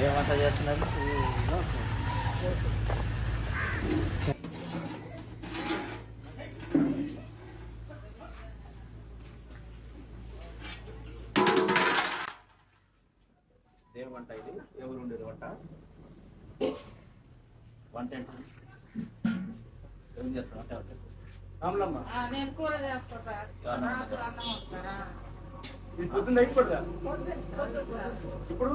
ఏం వంట చేస్తున్నారు? ఏం వంట ఇది? ఎవరు ఉండేది వంట వంట ఏం చేస్తున్నా వంట? రాములమ్మ. ఆ, నేను కూర చేస్తా ఇప్పుడు?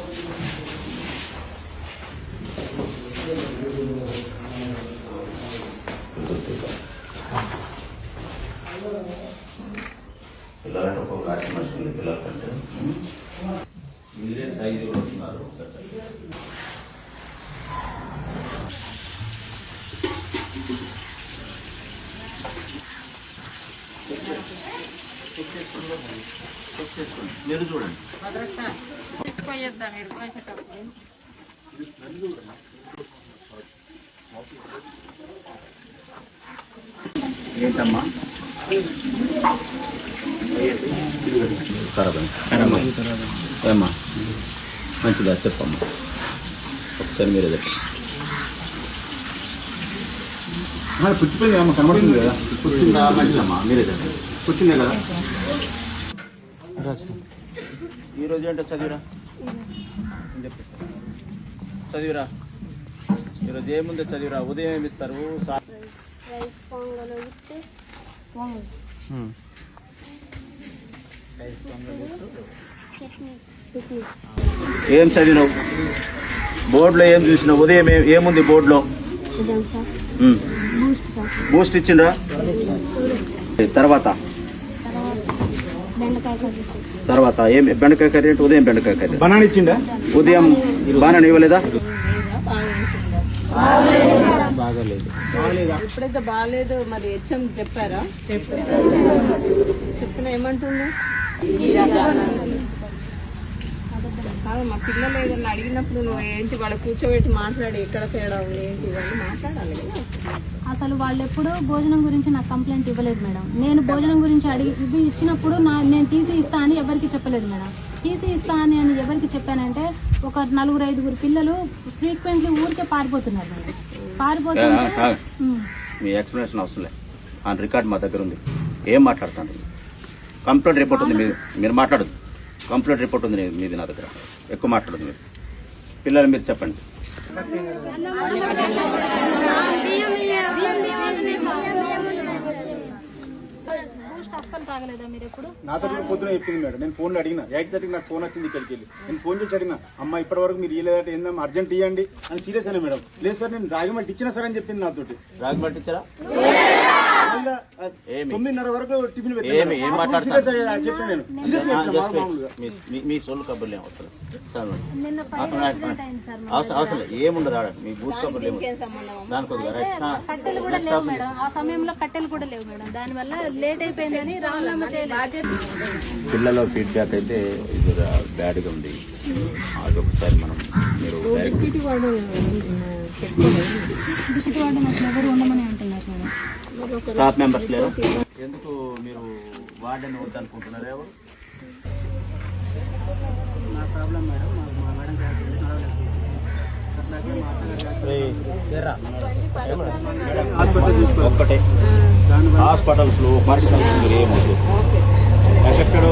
మీరే సైజు కూడా వస్తున్నారు మీరు చూడండి. ఏంటమ్మా? ఏమ్మా? మంచిదా? చెప్పమ్మా. ఒకసారి మీరే చెప్పండి. పుచ్చిపోయింది అమ్మ కనబడుతుంది కదా. కూర్చుందా మంచిదమ్మా. మీరే చెప్పండి. పుచ్చిందే కదా. ఈరోజు ఏంటో చదివిరా? చదివిరా? ఈరోజు ఏముందో చదివిరా? ఉదయం ఏమి ఇస్తారు? సా- రైస్ పొంగల్ చట్నీ ఏం చదివినావు? బోర్డులో ఏం చూసినావు? ఉదయం ఏముంది బోర్డులో. బూస్ట్ ఇచ్చిండ్రా? తర్వాత తర్వాత? బెండకాయ కర్రీ తర్వాత ఏం బెండకాయ కర్రీ అంటే ఉదయం బెండకాయ కర్రీ. బనానా ఇచ్చిండా? ఉదయం బాగా ఇవ్వలేదా? బాగాలేదు. ఎప్పుడైతే బాగాలేదు మరి హెచ్ఎం చెప్పారా? చెప్పిన ఏమంటుండు? కాదు మా పిల్లలు ఏదైనా అడిగినప్పుడు నువ్వు ఏంటి వాళ్ళ కూర్చోబెట్టి మాట్లాడి ఎక్కడ తేడా ఉంది ఏంటి ఇవన్నీ మాట్లాడాలి అసలు వాళ్ళు ఎప్పుడు భోజనం గురించి నాకు కంప్లైంట్ ఇవ్వలేదు మేడం. నేను భోజనం గురించి అడిగి ఇవి ఇచ్చినప్పుడు నా నేను టీసీ ఇస్తా అని ఎవరికి చెప్పలేదు మేడం. టీసీ ఇస్తా అని అని ఎవరికి చెప్పానంటే ఒక నలుగురు ఐదుగురు పిల్లలు ఫ్రీక్వెంట్లీ ఊరికే పారిపోతున్నారు మేడం. ఉమ్. మీ ఎక్స్ప్లెనేషన్ అవసరం లేదు. ఆ రికార్డ్ మా దగ్గర ఉంది. ఏం మాట్లాడుతాను? కంప్లీట్ రిపోర్ట్ ఉంది మీది మీరు మాట్లాడదు కంప్లీట్ రిపోర్ట్ ఉంది మీది నా దగ్గర. ఎక్కువ మాట్లాడదు మీరు. పిల్లలు మీరు చెప్పండి. మీరు నాతో కూడా పొద్దున చెప్పింది మేడం. నేను ఫోన్ అడిగిన. ఎయిట్ థర్టీకి నాకు ఫోన్ వచ్చింది ఇక్కడికి వెళ్ళి. నేను ఫోన్ చేసి అడిగిన అమ్మ ఇప్పటి వరకు మీరు ఇయ్యలేదంటే ఏందమ్మా? అర్జెంట్ ఇవ్వండి అని సీరియస్ అయినా మేడం. లేదు సార్ నేను రాగిమల్టి ఇచ్చిన సార్ అని చెప్పింది నాతోటి. రాగి పట్టించారా మళ్ళా, ఆ, ఏమి? తొమ్మిదిన్నర వరకు టిఫిన్ ఏమి? ఏం మీ- సొల్లు కబుర్లు ఏం అవసరం? అవసరం అవసరం. ఏముండదు ఆడ? మీ బూత్ కబుర్లు ఏముండదు దాని కొద్దిగా రైట్. ఆ. కట్టెలు కూడా లేవు మేడం. ఆ సమయంలో కట్టెలు కూడా లేవు మేడం. దానివల్ల లేట్ అయిపోయిందని రామలమ్మ పిల్లల ఫీడ్బ్యాక్ అయితే ఇది బ్యాడ్గా ఉంది. అది ఒకసారి మనం మీరు ఎవరు ఉండమని అంటున్నారు మేడం? స్టాఫ్ మెంబర్స్ లేరు? ఎందుకు మీరు వార్డెన్ వద్దనుకుంటున్నారు ఎవరు? ఒక్కటే. హాస్పిటల్స్లో పర్సనల్స్ మీరు ఏమొద్దు. ఎఫెక్టెడ్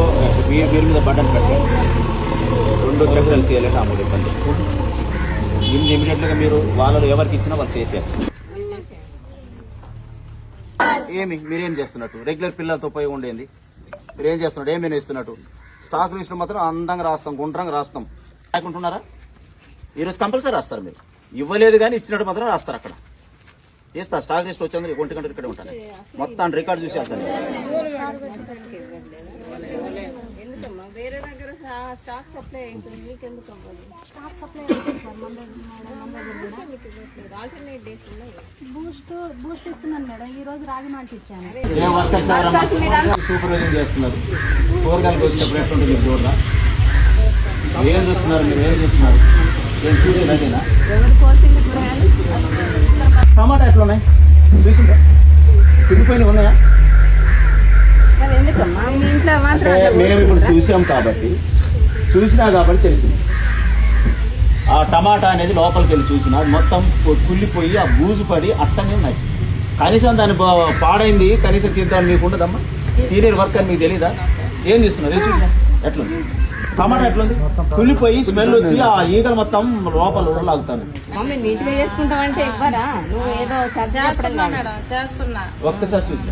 మీరు మీరు మీద బటన్ పెట్టండి రెండు సెక్షన్లు తీయాలంటే అమలు ఇబ్బంది. ఇమీడియట్గా మీరు వాళ్ళు ఎవరికి ఇచ్చినా వాళ్ళు చేసేయాలి ఏమి మీరేం చేస్తున్నట్టు? రెగ్యులర్ పిల్లలతో పోయి ఉండేది మీరు ఏం చేస్తున్నట్టు? ఏమేమి ఇస్తున్నట్టు స్టాక్ లిస్ట్ మాత్రం అందంగా రాస్తాం గుండ్రంగా రాస్తాం. రాకుంటున్నారా ఈరోజు కంపల్సరీ రాస్తారు మీరు. ఇవ్వలేదు కానీ ఇచ్చినట్టు మాత్రం రాస్తారు అక్కడ. చేస్తా స్టాక్ లిస్ట్ వచ్చేందుకు ఒంటి గంటలు ఇక్కడే ఉంటాను. మొత్తం రికార్డ్ చూసి వెళ్తాను. వేరే దగ్గర స్టాక్ సప్లై అవుతుంది మీకెందుకు అవ్వదు? స్టాక్ సప్లై అవుతుంది సార్? మన దగ్గర మేడం మన దగ్గర కూడా మీకు ఇవ్వట్లేదు. ఆల్టర్నేట్ డేస్ ఉన్నాయి. బూస్ట్ బూస్ట్ ఇస్తున్నాను మేడం. ఈ రోజు రాగి మాల్ట్ ఇచ్చాను. చేస్తున్నారు. కూరగాయలకు వచ్చినప్పుడు ఎట్లుంటుంది మీ చూడరా ఏం చూస్తున్నారు మీరు? ఏం చూస్తున్నారు? ఏం చూసేది అదేనా టమాటా చూసిందా తిరిగిపోయినవి ఉన్నాయా మరి ఎందుకమ్మా మీ ఇంట్లో మాత్రం అంటే అట్లా మేము ఇప్పుడు చూసాం కాబట్టి చూసినా కాబట్టి తెలిసింది. ఆ టమాటా అనేది లోపలికి వెళ్ళి చూసినా అది మొత్తం కుళ్ళిపోయి ఆ బూజు పడి అట్టనే ఉన్నాయి కనీసం దాని పాడైంది కనీసం తీద్దాం మీకు ఉండదమ్మా? సీనియర్ వర్క్ అని మీకు తెలీదా? ఏం చేస్తున్నారు? ఏం చూసినా? ఎట్లుంది? టమాటా ఎట్లుంది? కుళ్ళిపోయి స్మెల్ వచ్చి ఆ ఈగలు మొత్తం లోపల లాగుతాను మమ్మీ నీట్గా చేసుకుంటావంటే ఇవ్వరా? నువ్వు ఏదో సర్ది చెప్పడం కాదు. ఒక్కసారి చూసిన.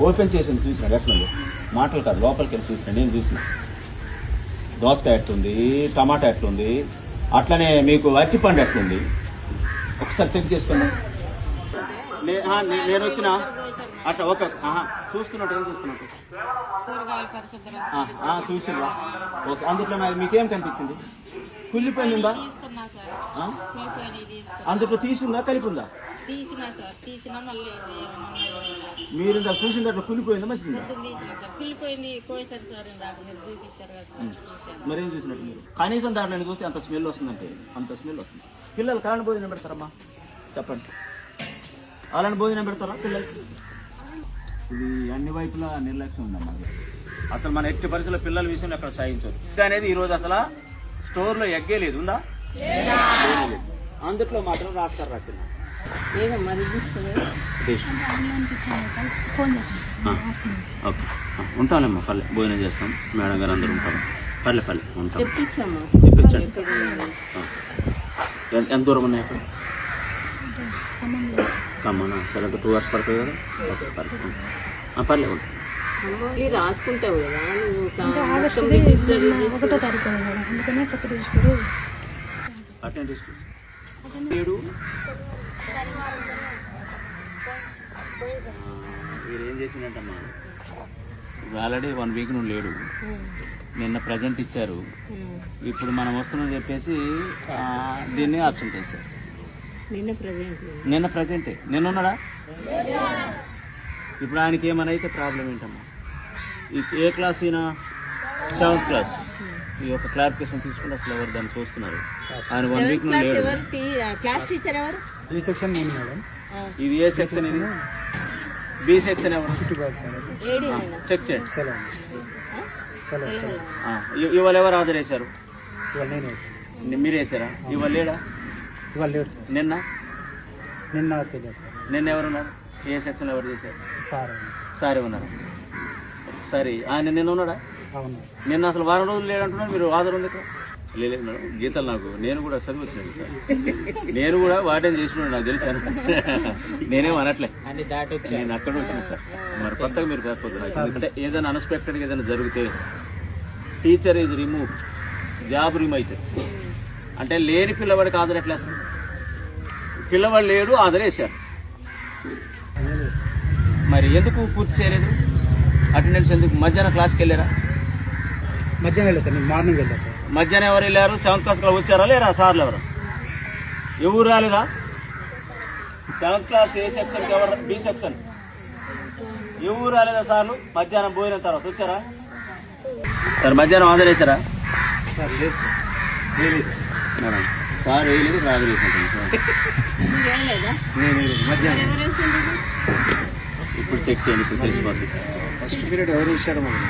ఓపెన్ చేసింది చూసినాడు ఎట్లుంది మాటలు కాదు లోపలికి వెళ్ళి చూసిన నేను చూసిన. దోసకాయ ఎట్లుంది టమాటా ఎట్లుంది అట్లనే మీకు అరటిపండు ఎట్లుంది? ఒకసారి చెక్ చేసుకోండి. నే- ఆ, నే- నేను వచ్చిన అట్లా ఆహా, చూస్తున్నట్టు ఏం చూస్తున్నట్టు? చూసిండ్రా. ఓకే అందుట్లో మీకేం కనిపించింది? కుళ్ళిపోయిందా? అందుట్లో తీసుందా కలిపి ఉందా? మీరు ఇందాక చూసిన దాంట్లో కుళ్ళిపోయిందా మంచిది మీరు చూసినట్టు మీరు? కనీసం దాంట్లో నేను చూస్తే అంత స్మెల్ వస్తుందంటే అంత స్మెల్ వస్తుంది. పిల్లలు కాలని భోజనం పెడతారమ్మా. చెప్పండి. అలాంటి భోజనం పెడతారా పిల్లలకి ఇది అన్ని వైపులా నిర్లక్ష్యం ఉందమ్మా. అసలు మన ఎట్టి పరిస్థితుల్లో పిల్లల విషయంలో ఎక్కడ సాగించదు ఎగ్ అనేది ఈ రోజు అసలు స్టోర్లో ఎగ్గే లేదు? ఉందా లేదు. అందుట్లో మాత్రం రాస్తారు రచన. ఓకే. ఉంటాలేమ్మా పల్లె భోజనం చేస్తాం. మేడం గారు అందరూ ఉంటాం పల్లె పల్లె ఉంటాం. తెప్పించమ్మా తెప్పించండి. ఎంత- ఎంత దూరం ఉన్నాయి అక్కడ? కమ్మనా సరే అంత టూ అవర్స్ పడుతుంది కదా? ఓకే పర్లేదు పర్లేదు ఉంటా. మళ్ళీ రాసుకుంటావు కదా నువ్వు ఏడు? ఏం చేసిందంటమ్మా ఆల్రెడీ వన్ వీక్ నుండి లేడు. నిన్న ప్రజెంట్ ఇచ్చారు. ఇప్పుడు మనం వస్తున్నామని చెప్పేసి దీన్ని ఆప్షన్ చేశారు నిన్న ప్రజెంట్ నిన్న ఉన్నాడా? ఇప్పుడు ఆయనకి ఏమైనా అయితే ప్రాబ్లం ఏంటమ్మా? ఏ క్లాస్ ఈయన? Seventh class. ఈ యొక్క క్లారిఫికేషన్ తీసుకుని అసలు ఎవరు దాన్ని చూస్తున్నారు? ఆయన వన్ వీక్ నుండి క్లాస్ లేడు క్లాస్ టీచర్ ఎవరు? ఈ సెక్షన్ నేను మేడం. ఇది ఏ సెక్షన్ ఇది? బి సెక్షన్ ఎవరు? చెక్ చేయండి. ఇవాళ ఎవరు నేను. ని- మీరు వేసారా? ఇవాళ లేడా? ఇవాళ లేడు సార్. నిన్న? నిన్న నిన్న ఎవరున్నారు? ఏ సెక్షన్ ఎవరు చేశారు? సార్. సరే ఉన్నారు? సరే. ఆయన నిన్న ఉన్నాడా? నిన్న అసలు వారం రోజులు లేడంటున్నారు మీరు హాజరు ఉంది ఇక్కడ? లేదు మేడం గీతలు నాకు నేను కూడా చదివి వచ్చినాను సార్. నేను కూడా వాటేం చేసినాడు నాకు తెలుసాను నేనేం అనట్లే. నేను అక్కడ వచ్చిన సార్. మరి కొత్తగా మీరు కాకపోతే అంటే ఏదైనా అన్ఎక్స్పెక్టెడ్గా ఏదైనా జరిగితే teacher is remove job remove అవుతుంది అంటే లేని పిల్లవాడికి హాజరు ఎట్లా వేస్తారు? పిల్లవాడు లేడు హాజరేశారు మరి ఎందుకు పూర్తి చేయలేదు? అటెండెన్స్ ఎందుకు? మధ్యాహ్నం క్లాస్కి వెళ్ళారా? మధ్యాహ్నం వెళ్ళా సార్ నేను మార్నింగ్ వెళ్ళా సార్. మధ్యాహ్నం ఎవరు వెళ్ళారు? సెవెంత్ క్లాస్లో వచ్చారా లేరా సార్లు ఎవరు? ఎవరు రాలేదా? సెవెంత్ క్లాస్ ఏ సెక్షన్ ఎవరు? B section. ఎవరు రాలేదా సార్లు? మధ్యాహ్నం పోయిన తర్వాత వచ్చారా? సార్ మధ్యాహ్నం హాజరేశారా సార్ లేదు సార్. మేడం సార్ వేయలేదు రాదు. మధ్యాహ్నం? ఇప్పుడు చెక్ చేయండి ఇప్పుడు తెలిసిపోతుంది ఫస్ట్ పీరియడ్ ఎవరు ఇచ్చారు మనం